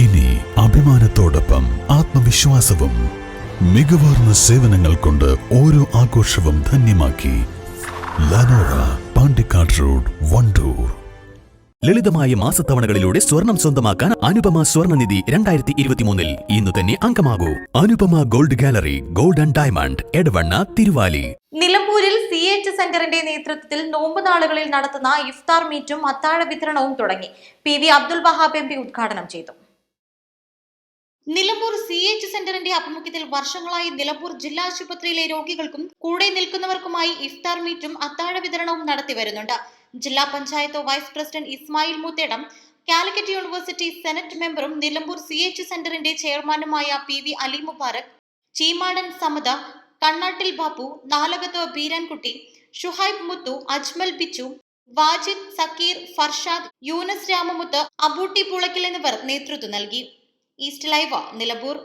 ഇനി അഭിമാനത്തോടൊപ്പം ആത്മവിശ്വാസവും മികവാർന്ന സേവനങ്ങൾ കൊണ്ട് ഓരോ ആഘോഷവും ധന്യമാക്കി ലനോറ പാണ്ടിക്കാട് റോഡ് വണ്ടൂർ. ലളിതമായ മാസത്തവണകളിലൂടെ സ്വർണം സ്വന്തമാക്കാൻ അനുപമ സ്വർണനിധി രണ്ടായിരത്തി ഇരുപത്തിമൂന്നിൽ ഇന്ന് തന്നെ അംഗമാകൂ. Anupama gold gallery gold and diamond Edavanna Thiruvali. നിലമ്പൂരിൽ സി എച്ച് സെന്ററിന്റെ നേതൃത്വത്തിൽ നോമ്പ് നാളുകളിൽ നടത്തുന്ന ഇഫ്താർ മീറ്റും അത്താഴ വിതരണവും തുടങ്ങി. P V Abdul Wahab M P ഉദ്ഘാടനം ചെയ്തു. നിലമ്പൂർ സി എച്ച് സെന്ററിന്റെ ആഭിമുഖ്യത്തിൽ വർഷങ്ങളായി നിലമ്പൂർ ജില്ലാ ആശുപത്രിയിലെ രോഗികൾക്കും കൂടെ നിൽക്കുന്നവർക്കുമായി ഇഫ്താർ മീറ്റും അത്താഴ വിതരണവും നടത്തി വരുന്നുണ്ട്. ജില്ലാ panchayat vice president Ismail Muthedam Calicut university senate മെമ്പറും നിലമ്പൂർ സി എച്ച് സെന്ററിന്റെ ചെയർമാനുമായ പി വി അലി മുബാറക് ചീമാടൻ സമത കണ്ണാട്ടിൽ ബാപ്പു നാലകത്ത് ബീരാൻകുട്ടി ഷുഹൈബ് മുത്തു അജ്മൽ ബിച്ചു വാജിദ് സക്കീർ ഫർഷാദ് യൂനസ് രാമമുത്ത് അബൂട്ടി പുളയ്ക്കൽ എന്നിവർ നേതൃത്വം നൽകി. East live Nilambur